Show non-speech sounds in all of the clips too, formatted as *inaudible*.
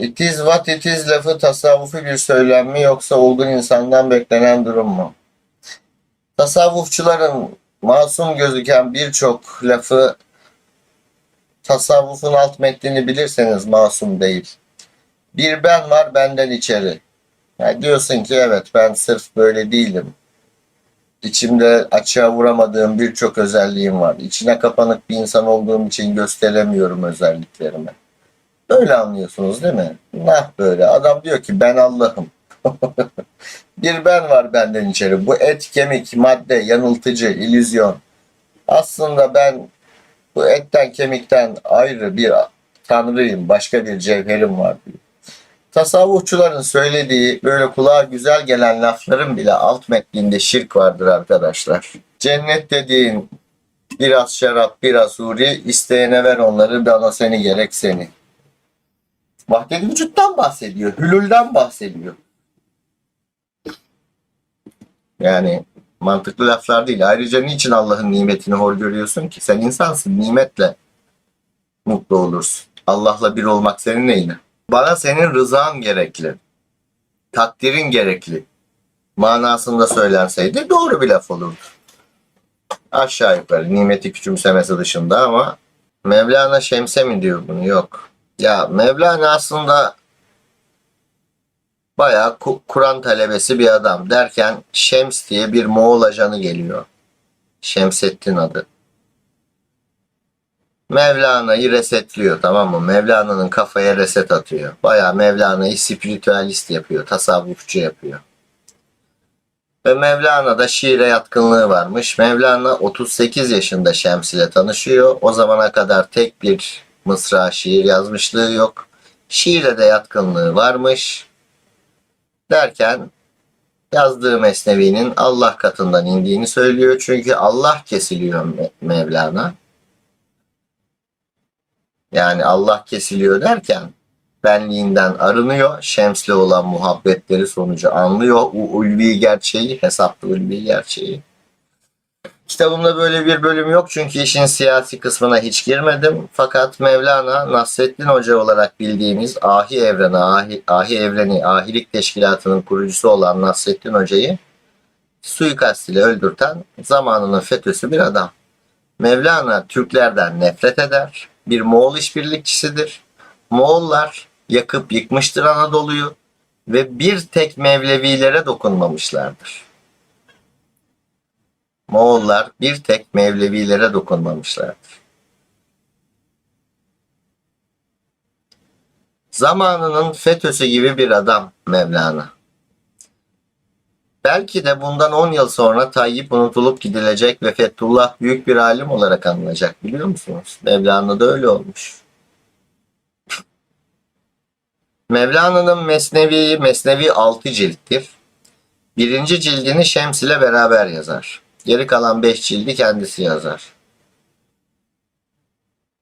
It is what it is lafı tasavvufi bir söylem mi yoksa olgun insandan beklenen durum mu? Tasavvufçuların masum gözüken birçok lafı tasavvufun alt metnini bilirseniz masum değil. Bir ben var benden içeri. Yani diyorsun ki evet ben sırf böyle değilim. İçimde açığa vuramadığım birçok özelliğim var. İçine kapanık bir insan olduğum için gösteremiyorum özelliklerimi. Böyle anlıyorsunuz değil mi? Nah böyle. Adam diyor ki ben Allah'ım. *laughs* bir ben var benden içeri. Bu et, kemik, madde, yanıltıcı, illüzyon. Aslında ben bu etten, kemikten ayrı bir tanrıyım. Başka bir cevherim var diyor. Tasavvufçuların söylediği böyle kulağa güzel gelen lafların bile alt metninde şirk vardır arkadaşlar. Cennet dediğin biraz şarap, biraz huri, isteyene ver onları, bana seni gerek seni. Vahdedi vücuttan bahsediyor, hülülden bahsediyor. Yani mantıklı laflar değil. Ayrıca niçin Allah'ın nimetini hor görüyorsun ki? Sen insansın, nimetle mutlu olursun. Allah'la bir olmak senin neyine? Bana senin rızan gerekli. Takdirin gerekli. Manasında söylenseydi doğru bir laf olurdu. Aşağı yukarı nimeti küçümsemesi dışında ama Mevlana Şemse mi diyor bunu? Yok. Ya Mevlana aslında bayağı Ku- Kur'an talebesi bir adam derken Şems diye bir Moğol ajanı geliyor. Şemsettin adı. Mevlana'yı resetliyor tamam mı? Mevlana'nın kafaya reset atıyor. Bayağı Mevlana'yı spiritüalist yapıyor, tasavvufçu yapıyor. Ve Mevlana'da şiire yatkınlığı varmış. Mevlana 38 yaşında Şems ile tanışıyor. O zamana kadar tek bir mısra şiir yazmışlığı yok. Şiire de yatkınlığı varmış. Derken yazdığı Mesnevi'nin Allah katından indiğini söylüyor. Çünkü Allah kesiliyor Me- Mevlana. Yani Allah kesiliyor derken benliğinden arınıyor. Şemsle olan muhabbetleri sonucu anlıyor. O ulvi gerçeği, hesaplı ulvi gerçeği. Kitabımda böyle bir bölüm yok çünkü işin siyasi kısmına hiç girmedim. Fakat Mevlana Nasreddin Hoca olarak bildiğimiz ahi evreni, ahi, ahi evreni, ahilik teşkilatının kurucusu olan Nasreddin Hoca'yı suikast ile öldürten zamanının FETÖ'sü bir adam. Mevlana Türklerden nefret eder. Bir Moğol işbirlikçisidir. Moğollar yakıp yıkmıştır Anadolu'yu ve bir tek Mevlevilere dokunmamışlardır. Moğollar bir tek Mevlevilere dokunmamışlardır. Zamanının FETÖ'sü gibi bir adam Mevlana. Belki de bundan 10 yıl sonra Tayyip unutulup gidilecek ve Fethullah büyük bir alim olarak anılacak biliyor musunuz? Mevlana da öyle olmuş. Mevlana'nın Mesnevi, Mesnevi 6 cilttir. Birinci cildini Şems ile beraber yazar. Geri kalan 5 cildi kendisi yazar.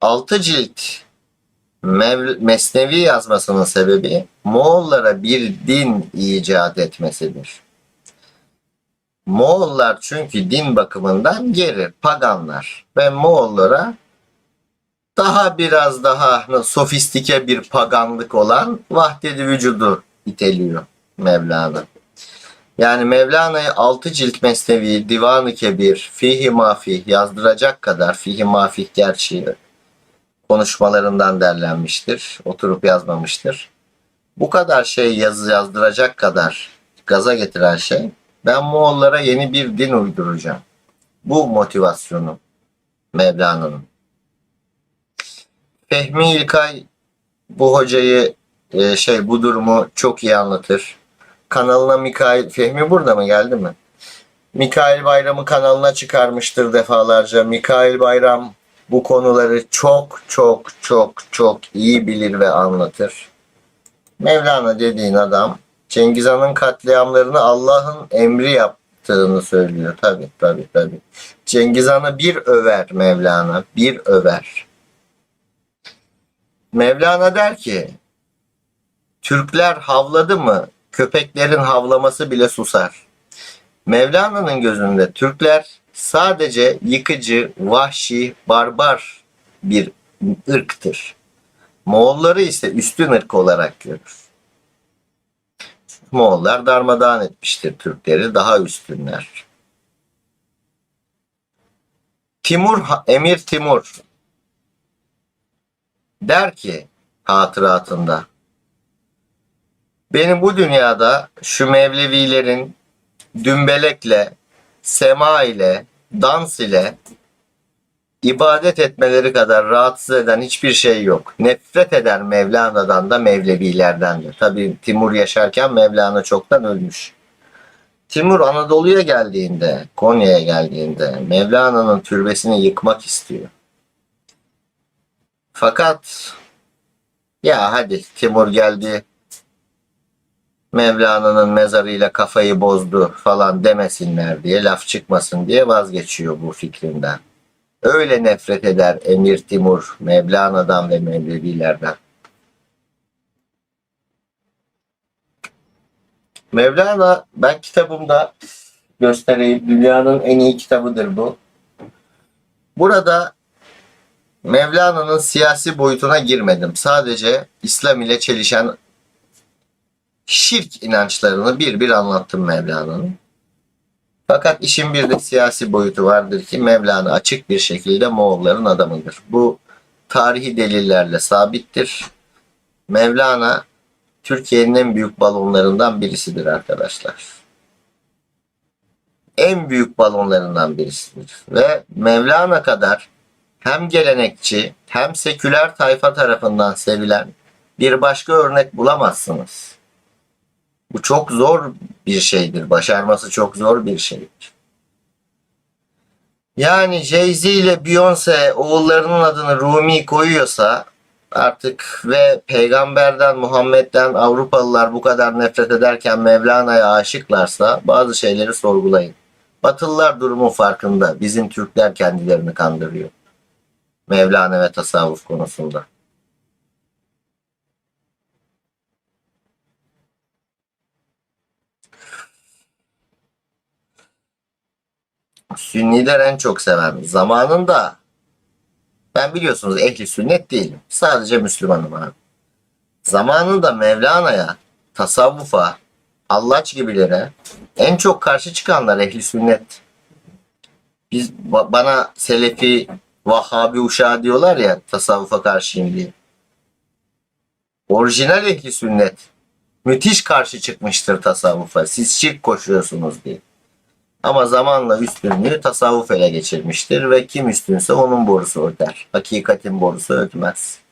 6 cilt Mev- Mesnevi yazmasının sebebi Moğollara bir din icat etmesidir. Moğollar çünkü din bakımından geri, paganlar ve Moğollara daha biraz daha sofistike bir paganlık olan vahdedi vücudu iteliyor Mevlana. Yani Mevlana'yı 6 cilt mesnevi, Divan-ı Kebir, Fihi Mafih yazdıracak kadar Fihi Mafih gerçeği konuşmalarından derlenmiştir. Oturup yazmamıştır. Bu kadar şey yaz, yazdıracak kadar gaza getiren şey ben Moğollara yeni bir din uyduracağım. Bu motivasyonu Mevlana'nın. Fehmi İlkay bu hocayı e, şey bu durumu çok iyi anlatır. Kanalına Mikail Fehmi burada mı geldi mi? Mikail Bayram'ı kanalına çıkarmıştır defalarca. Mikail Bayram bu konuları çok çok çok çok iyi bilir ve anlatır. Mevlana dediğin adam Cengiz Han'ın katliamlarını Allah'ın emri yaptığını söylüyor. Tabi tabi tabi. Cengiz Han'ı bir över Mevlana. Bir över. Mevlana der ki Türkler havladı mı köpeklerin havlaması bile susar. Mevlana'nın gözünde Türkler sadece yıkıcı, vahşi, barbar bir ırktır. Moğolları ise üstün ırk olarak görür. Moğollar darmadağın etmiştir Türkleri, daha üstünler. Timur, Emir Timur der ki hatıratında benim bu dünyada şu Mevlevilerin dümbelekle, sema ile, dans ile ibadet etmeleri kadar rahatsız eden hiçbir şey yok. Nefret eder Mevlana'dan da Mevlevilerden de. Tabi Timur yaşarken Mevlana çoktan ölmüş. Timur Anadolu'ya geldiğinde, Konya'ya geldiğinde Mevlana'nın türbesini yıkmak istiyor. Fakat ya hadi Timur geldi Mevlana'nın mezarıyla kafayı bozdu falan demesinler diye laf çıkmasın diye vazgeçiyor bu fikrinden. Öyle nefret eder Emir Timur Mevlana'dan ve Mevlevilerden. Mevlana ben kitabımda göstereyim. Dünyanın en iyi kitabıdır bu. Burada Mevlana'nın siyasi boyutuna girmedim. Sadece İslam ile çelişen şirk inançlarını bir bir anlattım Mevlana'nın. Fakat işin bir de siyasi boyutu vardır ki Mevlana açık bir şekilde Moğolların adamıdır. Bu tarihi delillerle sabittir. Mevlana Türkiye'nin en büyük balonlarından birisidir arkadaşlar. En büyük balonlarından birisidir. Ve Mevlana kadar hem gelenekçi hem seküler tayfa tarafından sevilen bir başka örnek bulamazsınız. Bu çok zor bir şeydir. Başarması çok zor bir şeydir. Yani Jay-Z ile Beyoncé oğullarının adını Rumi koyuyorsa artık ve peygamberden Muhammed'den Avrupalılar bu kadar nefret ederken Mevlana'ya aşıklarsa bazı şeyleri sorgulayın. Batılılar durumun farkında. Bizim Türkler kendilerini kandırıyor. Mevlana ve tasavvuf konusunda. Sünniler en çok seven. Zamanında ben biliyorsunuz ehli sünnet değilim. Sadece Müslümanım abi. Zamanında Mevlana'ya, tasavvufa, Allaç gibilere en çok karşı çıkanlar ehli sünnet. Biz ba- bana Selefi, Vahhabi uşağı diyorlar ya tasavvufa karşıyım diye. Orijinal ehli sünnet müthiş karşı çıkmıştır tasavvufa. Siz şirk koşuyorsunuz diye. Ama zamanla üstünlüğü tasavvuf ele geçirmiştir ve kim üstünse onun borusu öter. Hakikatin borusu ötmez.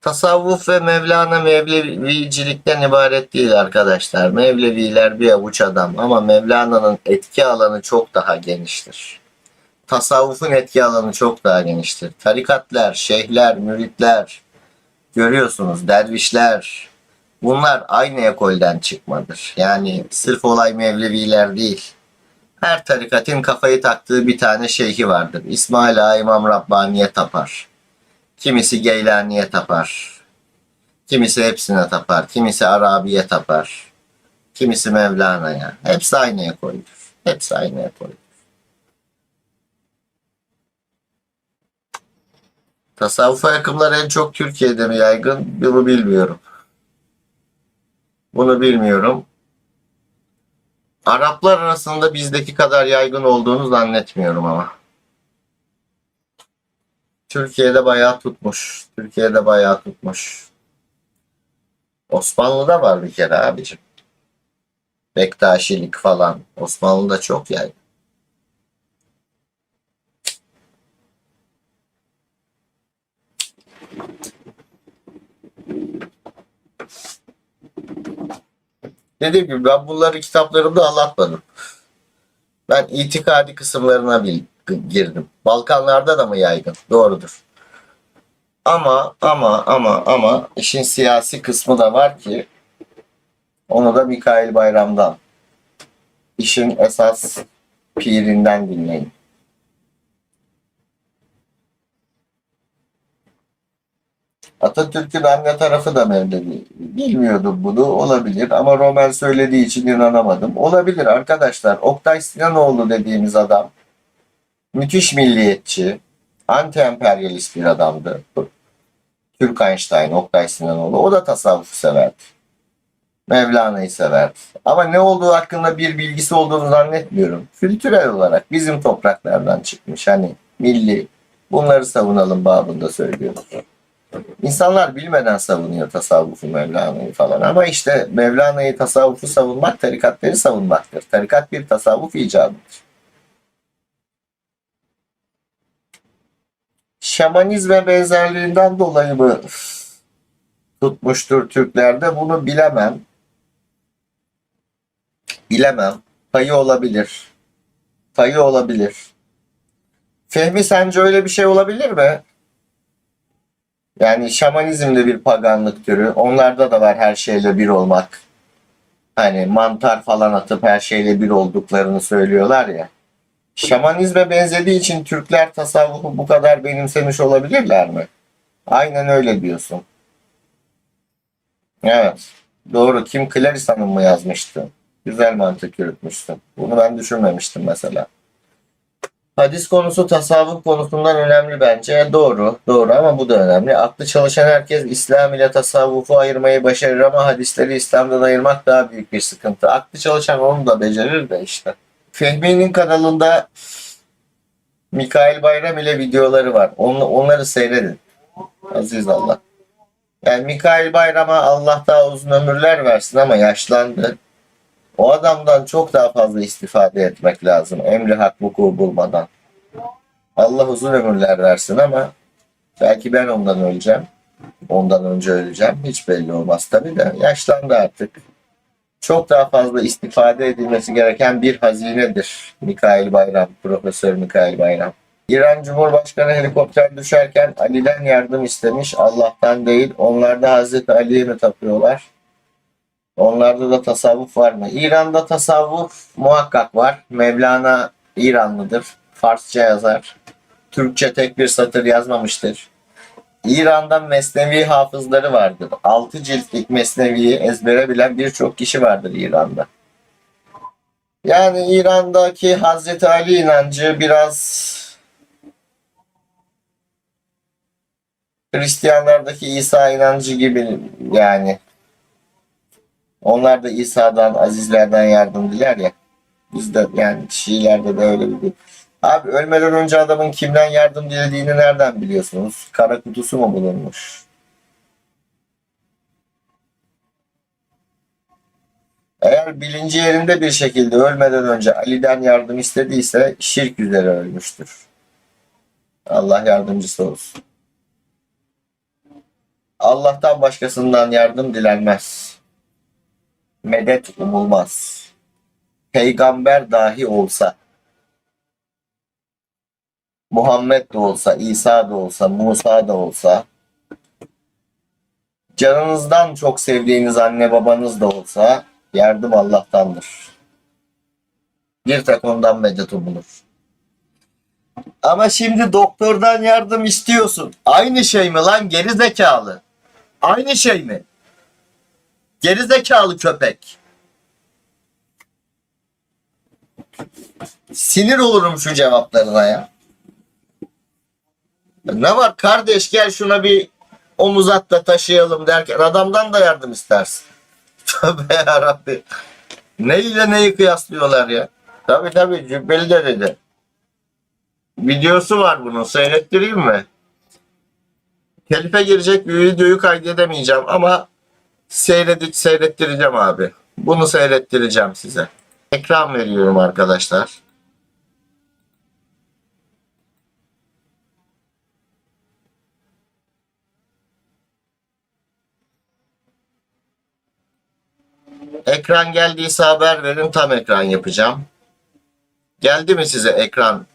Tasavvuf ve Mevlana Mevlevicilikten ibaret değil arkadaşlar. Mevleviler bir avuç adam ama Mevlana'nın etki alanı çok daha geniştir. Tasavvufun etki alanı çok daha geniştir. Tarikatlar, şeyhler, müritler, görüyorsunuz dervişler bunlar aynı ekolden çıkmadır. Yani sırf olay Mevleviler değil. Her tarikatın kafayı taktığı bir tane şeyhi vardır. İsmail Ağa İmam Rabbani'ye tapar. Kimisi Geylani'ye tapar. Kimisi hepsine tapar. Kimisi Arabi'ye tapar. Kimisi Mevlana'ya. Hepsi aynı ekoldür. Hepsi aynı ekoldür. Tasavvuf akımları en çok Türkiye'de mi yaygın? Bunu bilmiyorum. Bunu bilmiyorum. Araplar arasında bizdeki kadar yaygın olduğunu zannetmiyorum ama. Türkiye'de bayağı tutmuş. Türkiye'de bayağı tutmuş. Osmanlı'da var bir kere abicim. Bektaşilik falan. Osmanlı'da çok yaygın. Dediğim gibi ben bunları kitaplarımda anlatmadım. Ben itikadi kısımlarına girdim. Balkanlarda da mı yaygın? Doğrudur. Ama ama ama ama işin siyasi kısmı da var ki onu da Mikail Bayram'dan işin esas pirinden dinleyin. Atatürk'ün anne tarafı da Mevlevi. Bilmiyordum bunu. Olabilir ama Roman söylediği için inanamadım. Olabilir arkadaşlar. Oktay Sinanoğlu dediğimiz adam Müthiş milliyetçi, anti-emperyalist bir adamdı. Türk Einstein, Oktay Sinanoğlu. O da tasavvufu severdi. Mevlana'yı severdi. Ama ne olduğu hakkında bir bilgisi olduğunu zannetmiyorum. Kültürel olarak bizim topraklardan çıkmış. Hani milli. Bunları savunalım babında söylüyoruz. İnsanlar bilmeden savunuyor tasavvufu Mevlana'yı falan. Ama işte Mevlana'yı tasavvufu savunmak tarikatları savunmaktır. Tarikat bir tasavvuf icadıdır. Şamanizme benzerliğinden dolayı mı tutmuştur Türklerde bunu bilemem. Bilemem. Payı olabilir. Payı olabilir. Fehmi sence öyle bir şey olabilir mi? Yani şamanizm de bir paganlık türü. Onlarda da var her şeyle bir olmak. Hani mantar falan atıp her şeyle bir olduklarını söylüyorlar ya. Şamanizme benzediği için Türkler tasavvufu bu kadar benimsemiş olabilirler mi? Aynen öyle diyorsun. Evet. Doğru. Kim Clarice Hanım mı yazmıştı? Güzel mantık yürütmüşsün. Bunu ben düşünmemiştim mesela. Hadis konusu tasavvuf konusundan önemli bence. Doğru, doğru ama bu da önemli. Aklı çalışan herkes İslam ile tasavvufu ayırmayı başarır ama hadisleri İslam'dan ayırmak daha büyük bir sıkıntı. Aklı çalışan onu da becerir de işte. Fehmi'nin kanalında Mikail Bayram ile videoları var. Onla- onları seyredin. Aziz Allah. Yani Mikail Bayram'a Allah daha uzun ömürler versin ama yaşlandı. O adamdan çok daha fazla istifade etmek lazım. Emri hak vuku bulmadan. Allah uzun ömürler versin ama belki ben ondan öleceğim. Ondan önce öleceğim. Hiç belli olmaz tabii de. Yaşlandı artık. Çok daha fazla istifade edilmesi gereken bir hazinedir. Mikail Bayram, Profesör Mikail Bayram. İran Cumhurbaşkanı helikopter düşerken Ali'den yardım istemiş. Allah'tan değil. Onlar da Hazreti Ali'ye mi tapıyorlar? Onlarda da tasavvuf var mı? İran'da tasavvuf muhakkak var. Mevlana İranlıdır. Farsça yazar. Türkçe tek bir satır yazmamıştır. İran'da mesnevi hafızları vardır. 6 ciltlik mesneviyi ezbere bilen birçok kişi vardır İran'da. Yani İran'daki Hazreti Ali inancı biraz Hristiyanlardaki İsa inancı gibi yani. Onlar da İsa'dan, azizlerden yardım diler ya. Bizde yani Şiilerde de öyle bir Abi ölmeden önce adamın kimden yardım dilediğini nereden biliyorsunuz? Kara kutusu mu bulunmuş? Eğer bilinci yerinde bir şekilde ölmeden önce Ali'den yardım istediyse şirk üzere ölmüştür. Allah yardımcısı olsun. Allah'tan başkasından yardım dilenmez. Medet umulmaz. Peygamber dahi olsa, Muhammed de olsa, İsa da olsa, Musa da olsa, canınızdan çok sevdiğiniz anne babanız da olsa yardım Allah'tandır. Bir tek ondan medet umulur. Ama şimdi doktordan yardım istiyorsun. Aynı şey mi lan geri zekalı? Aynı şey mi? Geri zekalı köpek. Sinir olurum şu cevaplarına ya. Ne var kardeş gel şuna bir omuz at da taşıyalım derken adamdan da yardım istersin. *laughs* Tövbe yarabbi. Ne ile neyi kıyaslıyorlar ya? Tabi tabi Cübbeli de dedi. Videosu var bunun seyrettireyim mi? Telife girecek bir videoyu kaydedemeyeceğim ama seyredip seyrettireceğim abi. Bunu seyrettireceğim size. Ekran veriyorum arkadaşlar. Ekran geldiyse haber verin tam ekran yapacağım. Geldi mi size ekran?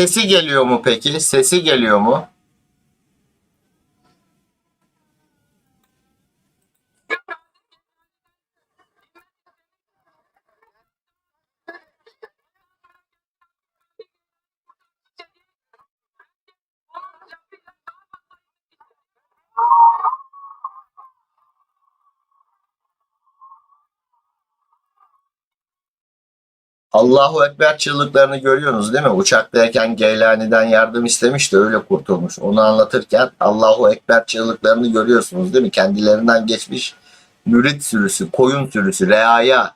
Sesi geliyor mu peki? Sesi geliyor mu? Allahu Ekber çığlıklarını görüyorsunuz değil mi? Uçaktayken Geylani'den yardım istemiş de öyle kurtulmuş. Onu anlatırken Allahu Ekber çığlıklarını görüyorsunuz değil mi? Kendilerinden geçmiş mürit sürüsü, koyun sürüsü, reaya.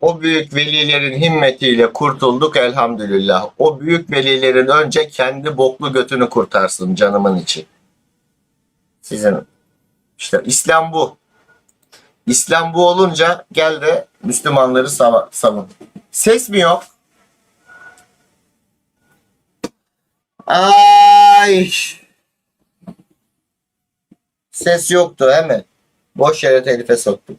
O büyük velilerin himmetiyle kurtulduk elhamdülillah. O büyük velilerin önce kendi boklu götünü kurtarsın canımın içi. Sizin işte İslam bu. İslam bu olunca gel de Müslümanları savun. Ses mi yok? Ay. Ses yoktu he mi? Boş yere telife soktuk.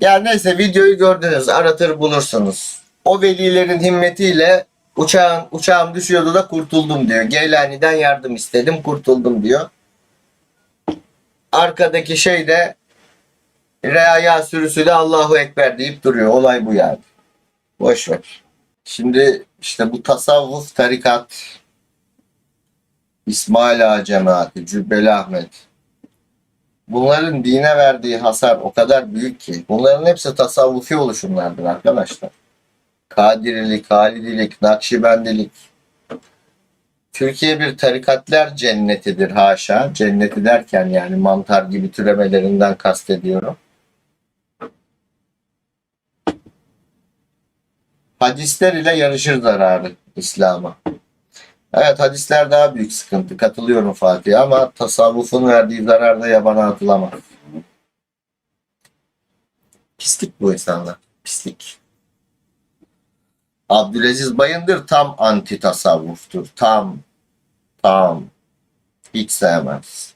Ya neyse videoyu gördünüz. Aratır bulursunuz. O velilerin himmetiyle uçağın uçağım düşüyordu da kurtuldum diyor. Geylani'den yardım istedim kurtuldum diyor. Arkadaki şey de Reaya sürüsü de Allahu Ekber deyip duruyor. Olay bu yani. Boş ver. Şimdi işte bu tasavvuf, tarikat, İsmail Ağa cemaati, Cübbeli Ahmet. Bunların dine verdiği hasar o kadar büyük ki. Bunların hepsi tasavvufi oluşumlardır arkadaşlar. Kadirilik, Halidilik, Nakşibendilik. Türkiye bir tarikatlar cennetidir haşa. Cenneti derken yani mantar gibi türemelerinden kastediyorum. Hadisler ile yarışır zararı İslam'a. Evet hadisler daha büyük sıkıntı. Katılıyorum Fatih ama tasavvufun verdiği zarar da yabana atılamaz. Pislik bu insanlar. Pislik. Abdülaziz Bayındır tam anti tasavvuftur. Tam. Tam. Hiç sevmez.